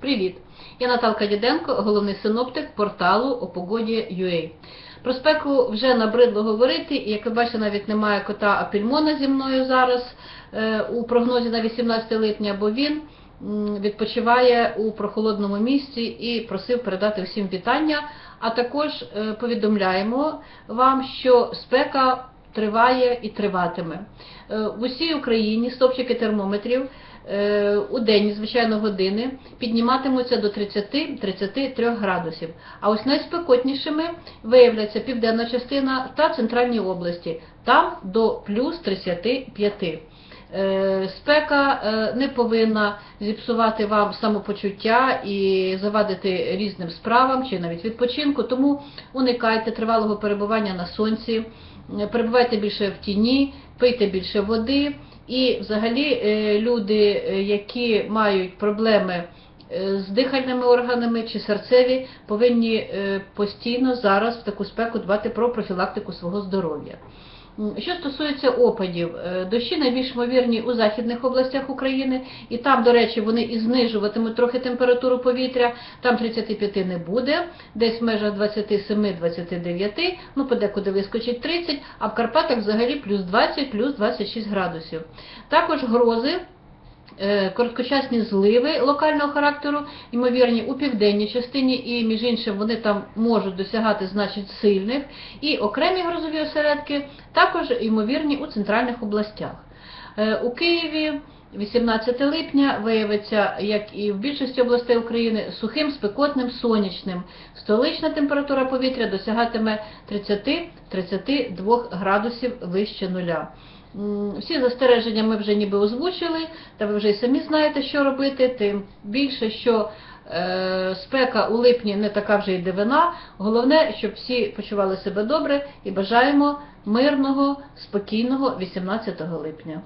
Привіт! Я Наталка Діденко, головний синоптик порталу Опогоді.ua. Про спеку вже набридло говорити, і як ви бачите, навіть немає кота Апільмона зі мною зараз е, у прогнозі на 18 липня, бо він відпочиває у прохолодному місці і просив передати всім вітання. А також е, повідомляємо вам, що спека триває і триватиме. Е, В усій Україні стопчики термометрів е, у день, звичайно, години підніматимуться до 30-33 градусів. А ось найспекотнішими виявляться південна частина та центральні області, там до плюс 35. Е, Спека е, не повинна зіпсувати вам самопочуття і завадити різним справам чи навіть відпочинку, тому уникайте тривалого перебування на сонці, е, перебувайте більше в тіні, пийте більше води. І взагалі люди, які мають проблеми з дихальними органами чи серцеві, повинні постійно зараз в таку спеку дбати про профілактику свого здоров'я. Що стосується опадів, е, дощі найбільш ймовірні у західних областях України, і там, до речі, вони і знижуватимуть трохи температуру повітря, там 35 не буде, десь в межах 27-29, ну подекуди вискочить 30, а в Карпатах взагалі плюс 20, плюс 26 градусів. Також грози. Е, Короткочасні зливи локального характеру, ймовірні у південній частині, і між іншим вони там можуть досягати значить сильних, і окремі грозові осередки також ймовірні у центральних областях. Е, У Києві 18 липня виявиться, як і в більшості областей України, сухим, спекотним, сонячним. Столична температура повітря досягатиме 30-32 градусів вище нуля. Всі застереження ми вже ніби озвучили, та ви вже й самі знаєте, що робити, тим більше, що спека у липні не така вже й дивина. Головне, щоб всі почували себе добре і бажаємо мирного, спокійного 18 липня.